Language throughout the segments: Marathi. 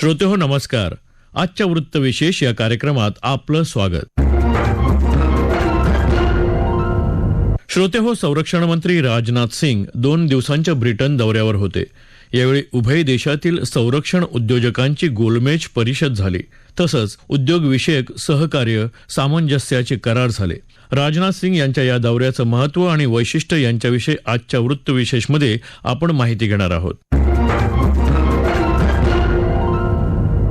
श्रोते हो नमस्कार. आजच्या वृत्तविशेष या कार्यक्रमात आपलं स्वागत. श्रोते हो संरक्षण मंत्री राजनाथ सिंग दोन दिवसांच्या ब्रिटन दौऱ्यावर होते. यावेळी उभय देशातील संरक्षण उद्योजकांची गोलमेज परिषद झाली. तसंच उद्योगविषयक सहकार्य सामंजस्याचे करार झाले. राजनाथ सिंग यांच्या या दौऱ्याचं महत्त्व आणि वैशिष्ट्य यांच्याविषयी आजच्या वृत्तविशेषमध्ये आपण माहिती घेणार आहोत.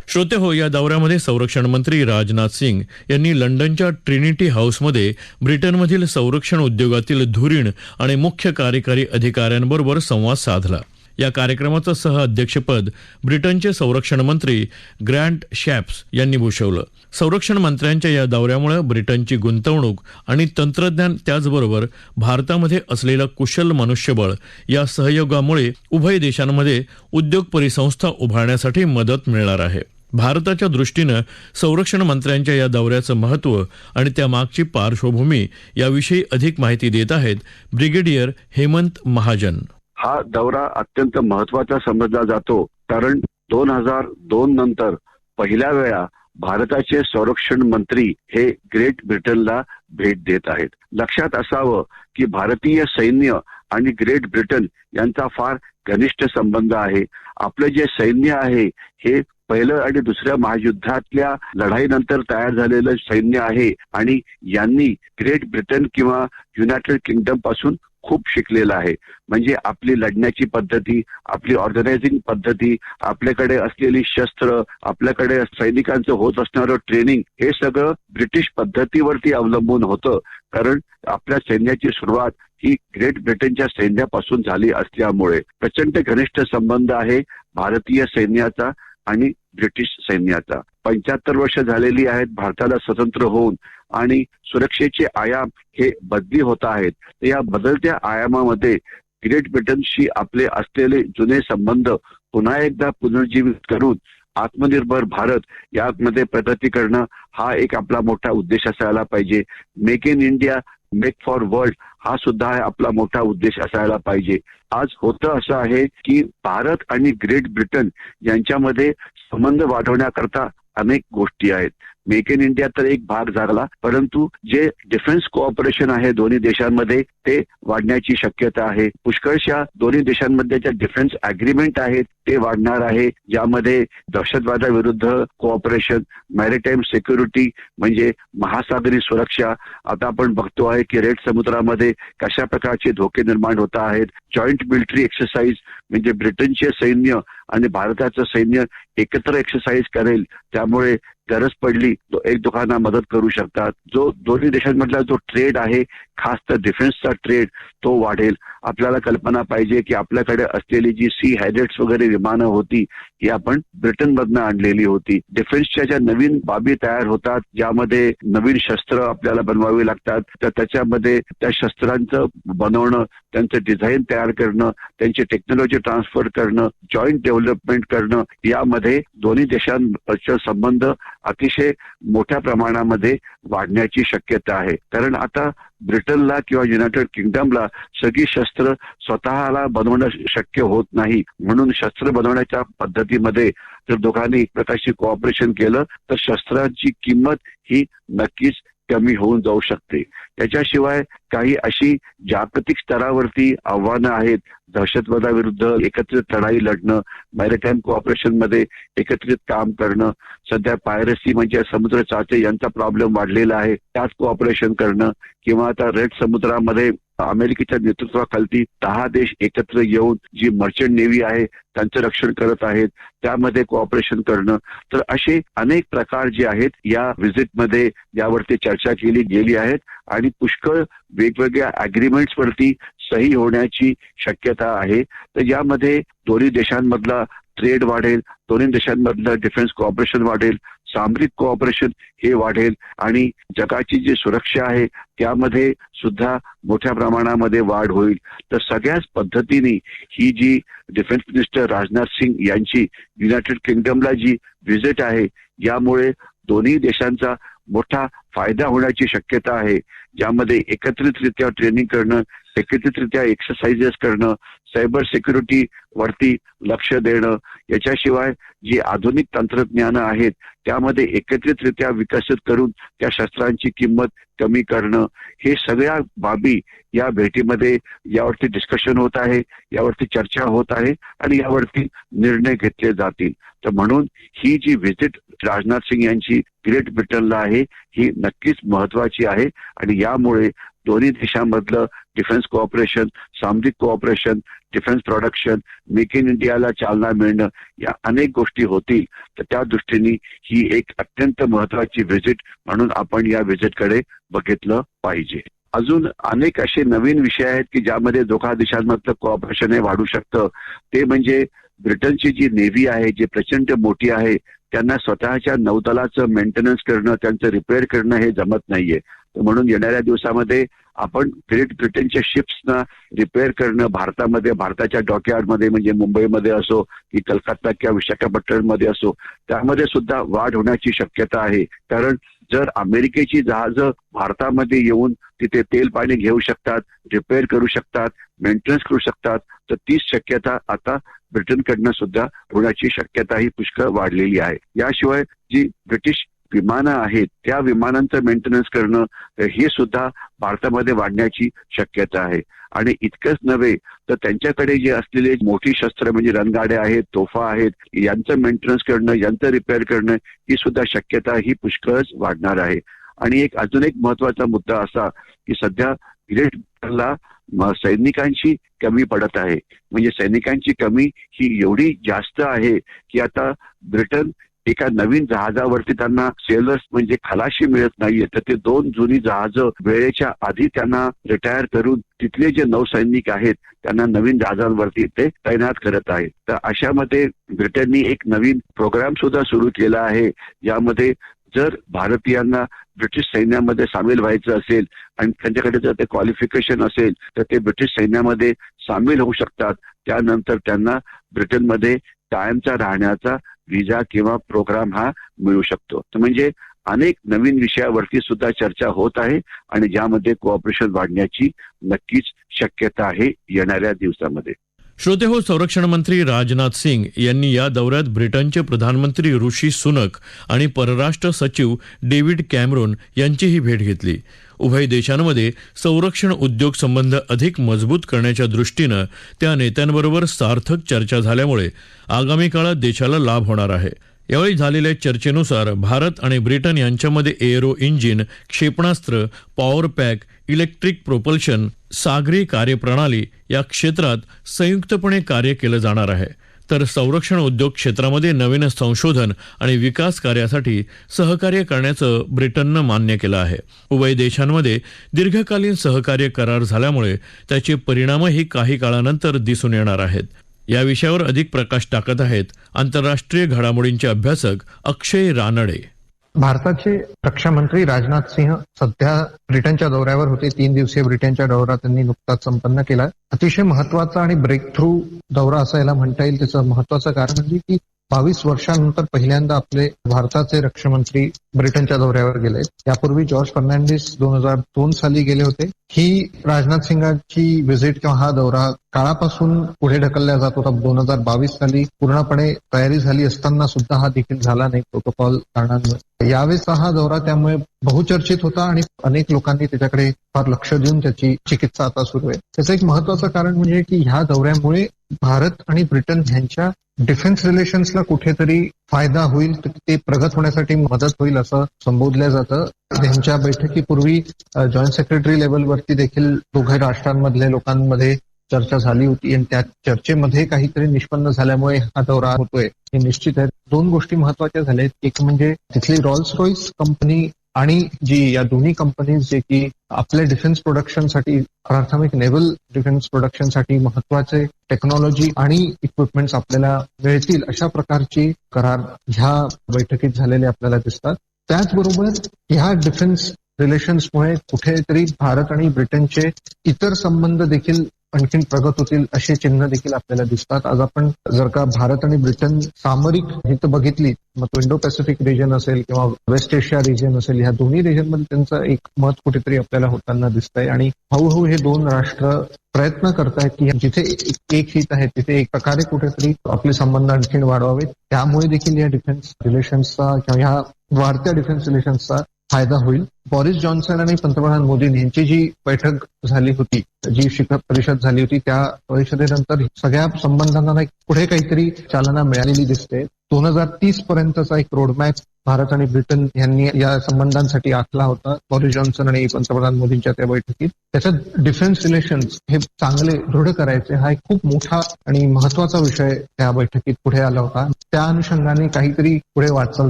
श्रोते हो या दौऱ्यामध्ये संरक्षण मंत्री राजनाथ सिंग यांनी लंडनच्या ट्रिनिटी हाऊसमध्ये ब्रिटनमधील संरक्षण उद्योगातील धुरीण आणि मुख्य कार्यकारी अधिकाऱ्यांबरोबर संवाद साधला. या कार्यक्रमाचं सह अध्यक्षपद ब्रिटनचे संरक्षण मंत्री ग्रँट शॅप्स यांनी भूषवलं. संरक्षण मंत्र्यांच्या या दौऱ्यामुळे ब्रिटनची गुंतवणूक आणि तंत्रज्ञान त्याचबरोबर भारतामध्ये असलेलं कुशल मनुष्यबळ या सहयोगामुळे उभय देशांमध्ये उद्योग परिसंस्था उभारण्यासाठी मदत मिळणार आहे. भारताच्या दृष्टीनं संरक्षण मंत्र्यांच्या या दौऱ्याचं महत्त्व आणि त्यामागची पार्श्वभूमी याविषयी अधिक माहिती देत आहेत ब्रिगेडियर हेमंत महाजन. हा दौरा अत्यंत महत्त्वाचा समजला जातो कारण दोन हजार दोन नंतर पहिल्या वेळा भारताचे संरक्षण मंत्री हे ग्रेट ब्रिटनला भेट देत आहेत. लक्षात असावं की भारतीय सैन्य आणि ग्रेट ब्रिटन यांचा फार घनिष्ठ संबंध आहे. आपलं जे सैन्य आहे हे पहिलं आणि दुसऱ्या महायुद्धातल्या लढाईनंतर तयार झालेलं सैन्य आहे आणि यांनी ग्रेट ब्रिटन किंवा युनायटेड किंगडमपासून खूप शिकलेलं आहे. म्हणजे आपली लढण्याची पद्धती आपली ऑर्गनायझिंग पद्धती आपल्याकडे असलेली शस्त्र आपल्याकडे सैनिकांचं होत असणारं ट्रेनिंग हे सगळं ब्रिटिश पद्धतीवरती अवलंबून होतं. कारण आपल्या सैन्याची सुरुवात ही ग्रेट ब्रिटनच्या सैन्यापासून झाली असल्यामुळे. प्रचंड घनिष्ठ संबंध आहे भारतीय सैन्याचा. आणि ब्रिटिश सैन्याचा. पंच्याहत्तर वर्ष झालेली आहेत भारताला स्वतंत्र होऊन आणि सुरक्षेचे आयाम हे बदली होत आहेत. तर या बदलत्या आयामामध्ये ग्रेट ब्रिटनशी आपले असलेले जुने संबंध पुन्हा एकदा पुनर्जीवित करून आत्मनिर्भर भारत यामध्ये प्रगती करणं हा एक आपला मोठा उद्देश असायला पाहिजे. Make in India make for world हा सुद्धा आपला मोठा उद्देश असायला पाहिजे. आज होतं असं आहे की भारत आणि ग्रेट ब्रिटन यांच्यामध्ये संबंध वाढवण्याकरता अनेक गोष्टी आहेत. मेक इन इंडिया तर एक भाग झाला. परंतु जे डिफेन्स कोऑपरेशन आहे दोन्ही देशांमध्ये ते वाढण्याची शक्यता आहे. पुष्कळशा दोन्ही देशांमध्ये ज्या डिफेन्स अग्रीमेंट आहेत ते वाढणार आहे. ज्यामध्ये दहशतवादाविरुद्ध कोऑपरेशन मॅरिटाईम सिक्युरिटी म्हणजे महासागरी सुरक्षा. आता आपण बघतो आहे की रेड समुद्रामध्ये कशा प्रकारचे धोके निर्माण होत आहेत. जॉईंट मिलिटरी एक्सरसाइज म्हणजे ब्रिटनचे सैन्य आणि भारताचं सैन्य एकत्र एक्सरसाइज करेल. त्यामुळे गरज पडली तो एक दुकाना मदत करू शकतात. जो दोन्ही देशांमधला जो ट्रेड आहे खास तर डिफेन्सचा ट्रेड तो वाढेल. आपल्याला कल्पना पाहिजे की आपल्याकडे असलेली जी सी हॅजेट्स वगैरे विमानं होती ही आपण ब्रिटनमधनं आणलेली होती. डिफेन्सच्या ज्या नवीन बाबी तयार होतात ज्यामध्ये नवीन शस्त्र आपल्याला बनवावी लागतात तर त्याच्यामध्ये त्या शस्त्रांचं बनवणं त्यांचं डिझाईन तयार करणं त्यांची टेक्नॉलॉजी ट्रान्सफर करणं जॉईंट डेव्हलपमेंट करणं यामध्ये दोन्ही देशांचे संबंध अतिशय मोठ्या प्रमाणामध्ये वाढण्याची शक्यता आहे. कारण आता ब्रिटनला किंवा युनायटेड किंगडमला सगळी शस्त्र स्वतःला बनवणं शक्य होत नाही. म्हणून शस्त्र बनवण्याच्या पद्धतीमध्ये जर दोघांनी एक प्रकारची कोऑपरेशन केलं तर शस्त्रांची किंमत ही नक्कीच कमी होऊन जाऊ शकते. त्याच्याशिवाय काही अशी जागतिक स्तरावरती आव्हानं आहेत. दहशतवादाविरुद्ध एकत्रित लढाई लढणं मॅरिटाईम कोऑपरेशनमध्ये एकत्रित काम करणं सध्या पायरसी म्हणजे समुद्र चाचे यांचा प्रॉब्लेम वाढलेला आहे. त्यात कोऑपरेशन करणं किंवा आता रेड समुद्रामध्ये अमेरिकेच्या नेतृत्वाखालती दहा देश एकत्र येऊन जी मर्चंट नेव्ही आहे त्यांचं रक्षण करत आहेत त्यामध्ये कोऑपरेशन करणं. तर असे अनेक प्रकार जे आहेत या व्हिजिटमध्ये यावरती चर्चा केली गेली आहेत आणि पुष्कळ वेगवेगळ्या अग्रीमेंट्स वरती सही होण्याची शक्यता आहे. तर यामध्ये दोन्ही देशांमधला ट्रेड वाढेल दोन्ही देशांमधलं डिफेन्स कॉपरेशन वाढेल सामरिक कोऑपरेशन हे वाढेल आणि जगाची जी सुरक्षा आहे त्यामध्ये सुद्धा मोठ्या प्रमाणामध्ये वाढ होईल. तर सगळ्याच पद्धतीने ही जी डिफेन्स मिनिस्टर राजनाथ सिंग यांची युनायटेड किंगडमला जी व्हिजिट आहे यामुळे दोन्ही देशांचा मोठा फायदा होण्याची शक्यता आहे. ज्यामध्ये एकत्रितरित्या ट्रेनिंग करणं एकत्रितरित्या एक्सरसाइजेस करणं सायबर सिक्युरिटी वरती लक्ष देणं याच्याशिवाय जी आधुनिक तंत्रज्ञानं आहेत त्यामध्ये एकत्रितरित्या विकसित करून त्या शस्त्रांची किंमत कमी करणं हे सगळ्या बाबी या भेटीमध्ये यावरती डिस्कशन होत आहे यावरती चर्चा होत आहे आणि यावरती निर्णय घेतले जातील. तर म्हणून ही जी व्हिजिट राजनाथ सिंग यांची ग्रेट ब्रिटनला आहे ही नक्कीच महत्वाची आहे आणि यामुळे दोन्ही देशांमधलं डिफेन्स कोऑपरेशन सामरिक cooperation defence production make in इंडियाला चालना मिळणं या अनेक गोष्टी होतील. तर त्या दृष्टीने ही एक अत्यंत महत्वाची व्हिजिट म्हणून आपण या व्हिजिटकडे बघितलं पाहिजे. अजून अनेक असे नवीन विषय आहेत की ज्यामध्ये दोघा देशांमधलं कोऑपरेशन हे वाढू शकतं. ते म्हणजे ब्रिटनची जी नेव्ही आहे जी प्रचंड मोठी आहे त्यांना स्वतःच्या नौदलाचं मेंटेनन्स करणं त्यांचं रिपेअर करणं हे जमत नाहीये. म्हणून येणाऱ्या दिवसामध्ये आपण ग्रेट ब्रिटनच्या शिप्सना रिपेअर करणं भारतामध्ये भारताच्या डॉकयार्डमध्ये म्हणजे मुंबईमध्ये असो की कलकत्ता किंवा विशाखापट्टणमध्ये असो त्यामध्ये सुद्धा वाढ होण्याची शक्यता आहे. कारण जर अमेरिकेची जहाजं भारतामध्ये येऊन तिथे तेल पाणी घेऊ शकतात रिपेअर करू शकतात मेंटेनन्स करू शकतात तर तीच शक्यता आता ब्रिटनकडनं सुद्धा होण्याची शक्यता ही पुष्कळ वाढलेली आहे. याशिवाय जी ब्रिटिश विमानं आहेत त्या विमानांचं मेंटेनन्स करणं हे सुद्धा भारतामध्ये वाढण्याची शक्यता आहे. आणि इतकंच नव्हे तर त्यांच्याकडे जे असलेले मोठी शस्त्र म्हणजे रणगाड्या आहेत तोफा आहेत यांचं मेंटेनन्स करणं यांचं रिपेअर करणं ही सुद्धा शक्यता ही पुष्कळच वाढणार आहे. आणि एक अजून एक महत्त्वाचा मुद्दा असा की सध्या ग्रेट ब्रिटनला सैनिकांची कमी पडत आहे. म्हणजे सैनिकांची कमी ही एवढी जास्त आहे की आता ब्रिटन एका नवीन जहाजावरती त्यांना सेलर्स म्हणजे खलाशी मिळत नाहीये. तर ते दोन जुनी जहाजं वेळेच्या आधी त्यांना रिटायर करून तिथले जे नौसैनिक आहेत त्यांना नवीन जहाजांवरती ते तैनात करत आहेत. तर अशामध्ये ब्रिटननी एक नवीन प्रोग्राम सुद्धा सुरू केला आहे. यामध्ये जर भारतीयांना ब्रिटिश सैन्यामध्ये सामील व्हायचं असेल आणि त्यांच्याकडे जर ते क्वालिफिकेशन असेल तर ते ब्रिटिश सैन्यामध्ये सामील होऊ शकतात. त्यानंतर त्यांना ब्रिटनमध्ये कायमचा राहण्याचा व्हिजा किंवा प्रोग्राम हा मिळू शकतो. म्हणजे अनेक नवीन विषयावरती सुद्धा चर्चा होत आहे आणि ज्यामध्ये कोऑपरेशन वाढण्याची नक्कीच शक्यता आहे येणाऱ्या दिवसामध्ये. श्रोते हो संरक्षण मंत्री राजनाथ सिंग यांनी या दौऱ्यात ब्रिटनचे प्रधानमंत्री ऋषी सुनक आणि परराष्ट्र सचिव डेव्हिड कॅमरोन यांचीही भेट घेतली. उभय देशांमध्ये संरक्षण उद्योग संबंध अधिक मजबूत करण्याच्या दृष्टीनं त्या नेत्यांबरोबर सार्थक चर्चा झाल्यामुळे आगामी काळात देशाला लाभ होणार आहे. यावेळी झालेल्या चर्चेनुसार भारत आणि ब्रिटन यांच्यामध्ये एअरो इंजिन क्षेपणास्त्र पॉवर पॅक इलेक्ट्रिक प्रोपल्शन सागरी कार्यप्रणाली या क्षेत्रात संयुक्तपणे कार्य केलं जाणार आहे. तर संरक्षण उद्योग क्षेत्रामध्ये नवीन संशोधन आणि विकास कार्यासाठी सहकार्य करण्याचं ब्रिटननं मान्य केलं आहे. उभय देशांमध्ये दीर्घकालीन सहकार्य करार झाल्यामुळे त्याचे परिणामही काही काळानंतर दिसून येणार आहेत. या विषयावर अधिक प्रकाश टाकत आहेत आंतरराष्ट्रीय घडामोडींचे अभ्यासक अक्षय रानडे. भारताचे रक्षामंत्री राजनाथ सिंह सध्या ब्रिटनच्या दौऱ्यावर होते. तीन दिवसीय ब्रिटनच्या दौरा त्यांनी नुकताच संपन्न केला. अतिशय महत्त्वाचा आणि ब्रेक थ्रू दौरा असं याला म्हणता येईल. त्याचं महत्वाचं कारण म्हणजे की बावीस वर्षांनंतर पहिल्यांदा आपले भारताचे रक्षामंत्री ब्रिटनच्या दौऱ्यावर गेले. यापूर्वी जॉर्ज फर्नांडिस दोन हजार दोन साली गेले होते. ही राजनाथ सिंगांची व्हिजिट किंवा हा दौरा काळापासून पुढे ढकलला जात होता. दोन हजार बावीस साली पूर्णपणे तयारी झाली असताना सुद्धा हा देखील झाला नाही. प्रोटोकॉल कारणांमुळे. यावेळेसचा हा दौरा त्यामुळे बहुचर्चित होता आणि अनेक लोकांनी त्याच्याकडे फार लक्ष देऊन त्याची चिकित्सा आता सुरू आहे. त्याचं एक महत्वाचं कारण म्हणजे की ह्या दौऱ्यामुळे भारत आणि ब्रिटन यांच्या डिफेन्स रिलेशन्सला कुठेतरी फायदा होईल ते प्रगत होण्यासाठी मदत होईल असं संबोधलं जातं. त्यांच्या बैठकीपूर्वी जॉईंट सेक्रेटरी लेवलवरती देखील दोघे राष्ट्रांमधल्या लोकांमध्ये चर्चा झाली होती आणि त्या चर्चेमध्ये काहीतरी निष्पन्न झाल्यामुळे हा दौरा होतोय. हे निश्चित आहे. दोन गोष्टी महत्त्वाच्या झाल्या एक म्हणजे तिथली रॉल्स रॉईस कंपनी आणि जी या दोन्ही कंपनीज जे की आपल्या डिफेन्स प्रोडक्शनसाठी प्राथमिक नेव्हल डिफेन्स प्रोडक्शनसाठी महत्त्वाचे टेक्नॉलॉजी आणि इक्विपमेंट्स आपल्याला मिळतील अशा प्रकारची करार ह्या बैठकीत झालेले आपल्याला दिसतात. त्याचबरोबर ह्या डिफेन्स रिलेशन्समुळे कुठेतरी भारत आणि ब्रिटनचे इतर संबंध देखील आणखी प्रगत होतील असे चिन्ह देखील आपल्याला दिसतात. आज आपण जर का भारत आणि ब्रिटन सामरिक हित बघितली मग इंडो पॅसिफिक रिजन असेल किंवा वेस्ट एशिया रिजन असेल ह्या दोन्ही रिजनमध्ये त्यांचं एक मत कुठेतरी आपल्याला होताना दिसतंय. आणि हळूहळू हे दोन राष्ट्र प्रयत्न करतायत की जिथे एक- एक हित आहे तिथे एक प्रकारे कुठेतरी आपले संबंध आणखीन वाढवावेत. त्यामुळे देखील या डिफेन्स रिलेशन्सचा किंवा ह्या वाढत्या डिफेन्स रिलेशन्सचा फायदा होईल. बॉरिस जॉन्सन आणि पंतप्रधान मोदी यांची जी बैठक झाली होती जी शिखर परिषद झाली होती त्या परिषदेनंतर सगळ्या संबंधांना पुढे काहीतरी चालना मिळालेली दिसते. दोन हजार तीस पर्यंतचा एक रोडमॅप भारत आणि ब्रिटन यांनी या संबंधांसाठी आखला होता बॉरिस जॉन्सन आणि पंतप्रधान मोदींच्या त्या बैठकीत. त्याच्यात डिफेन्स रिलेशन हे चांगले दृढ करायचे हा एक खूप मोठा आणि महत्त्वाचा विषय त्या बैठकीत पुढे आला होता. त्या अनुषंगाने काहीतरी पुढे वाटचाल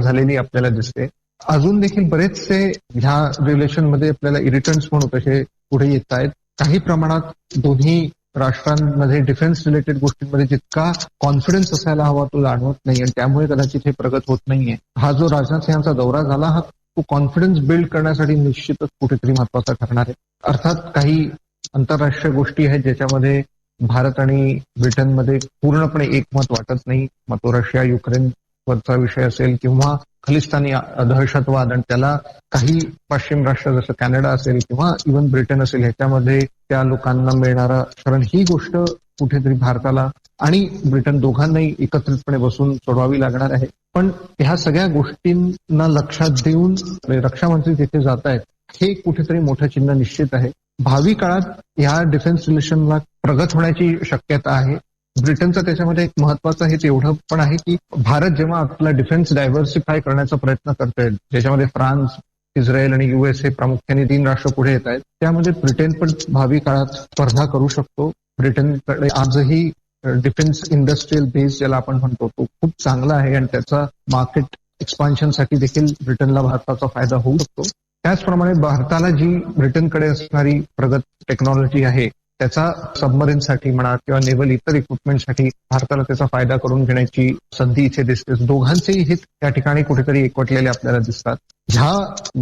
झालेली आपल्याला दिसते. अजून देखील बरेचसे ह्या रिलेशनमध्ये आपल्याला इरिटंट्स म्हणून तसे पुढे येत आहेत काही प्रमाणात दोन्ही राष्ट्रांमध्ये डिफेन्स रिलेटेड गोष्टींमध्ये जितका कॉन्फिडन्स असायला हवा तो जाणवत नाही आणि त्यामुळे कदाचित हे प्रगत होत नाहीये. हा जो राजनाथ सिंहांचा दौरा झाला हा तो कॉन्फिडन्स बिल्ड करण्यासाठी निश्चितच कुठेतरी महत्त्वाचा ठरणार आहे. अर्थात काही आंतरराष्ट्रीय गोष्टी आहेत ज्याच्यामध्ये भारत आणि ब्रिटनमध्ये पूर्णपणे एकमत वाटत नाही. मग तो रशिया युक्रेन वरचा विषय असेल किंवा खलिस्तानी दहशतवाद आणि त्याला काही पश्चिम राष्ट्र जसं कॅनडा असेल किंवा इव्हन ब्रिटन असेल ह्याच्यामध्ये त्या लोकांना मिळणारा कारण ही गोष्ट कुठेतरी भारताला आणि ब्रिटन दोघांनाही एकत्रितपणे बसून सोडवावी लागणार आहे. पण ह्या सगळ्या गोष्टींना लक्षात देऊन म्हणजे रक्षामंत्री तिथे जात आहेत हे कुठेतरी मोठं चिन्ह निश्चित आहे. भावी काळात ह्या डिफेन्स रिलेशनला प्रगत होण्याची शक्यता आहे. ब्रिटनचं त्याच्यामध्ये एक महत्वाचं हे एवढं पण आहे की भारत जेव्हा आपला डिफेन्स डायव्हर्सिफाय करण्याचा प्रयत्न करतोय ज्याच्यामध्ये फ्रान्स इस्रायल आणि युएस हे प्रामुख्याने तीन राष्ट्र पुढे येत आहेत त्यामध्ये ब्रिटन पण भावी काळात स्पर्धा करू शकतो. ब्रिटनकडे आजही डिफेन्स इंडस्ट्रीयल बेस ज्याला आपण म्हणतो तो खूप चांगला आहे आणि त्याचा मार्केट एक्सपान्शनसाठी देखील ब्रिटनला भारताचा फायदा होऊ शकतो. त्याचप्रमाणे भारताला जी ब्रिटनकडे असणारी प्रगत टेक्नॉलॉजी आहे त्याचा सबमरीनसाठी म्हणा किंवा नेव्हल इतर इक्विपमेंटसाठी भारताला त्याचा फायदा करून घेण्याची संधी इथे दिसते. दोघांचेही हित त्या ठिकाणी कुठेतरी एकवटलेले आपल्याला दिसतात. ह्या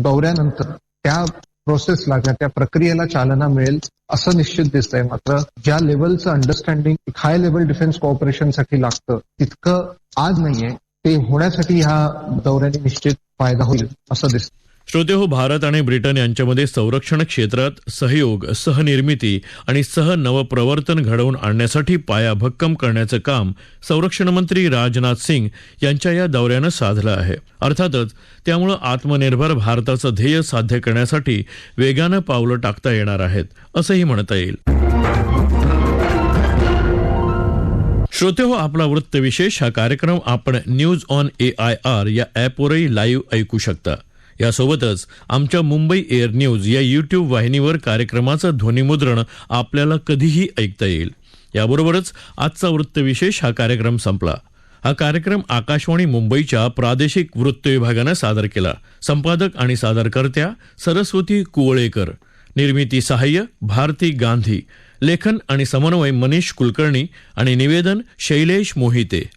दौऱ्यानंतर त्या प्रोसेसला किंवा त्या प्रक्रियेला चालना मिळेल असं निश्चित दिसतंय मात्र ज्या लेवलचं अंडरस्टँडिंग हाय लेवल डिफेन्स कॉपरेशनसाठी लागतं तितकं आज नाहीये. ते होण्यासाठी ह्या दौऱ्याने निश्चित फायदा होईल असं दिसतं श्रोते हो भारत आणि ब्रिटन यांच्यामध्ये संरक्षण क्षेत्रात सहयोग सहनिर्मिती आणि सहनवप्रवर्तन घडवून आणण्यासाठी पाया भक्कम करण्याचं काम संरक्षण मंत्री राजनाथ सिंग यांच्या या दौऱ्यानं साधलं आहे. अर्थातच त्यामुळं आत्मनिर्भर भारताचं ध्येय साध्य करण्यासाठी वेगानं पावलं टाकता येणार आहेत असंही म्हणता येईल. श्रोते हो आपला वृत्तविशेष हा कार्यक्रम आपण news on A I R या ॲपवरही लाईव्ह ऐकू शकता. यासोबतच आमच्या मुंबई एअर न्यूज या यूट्यूब वाहिनीवर कार्यक्रमाचं ध्वनिमुद्रण आपल्याला कधीही ऐकता येईल. याबरोबरच आजचा वृत्तविशेष हा कार्यक्रम संपला. हा कार्यक्रम आकाशवाणी मुंबईच्या प्रादेशिक वृत्त विभागानं सादर केला. संपादक आणि सादरकर्त्या सरस्वती कुवळेकर. निर्मिती सहाय्य भारती गांधी. लेखन आणि समन्वय मनीष कुलकर्णी आणि निवेदन शैलेश मोहिते.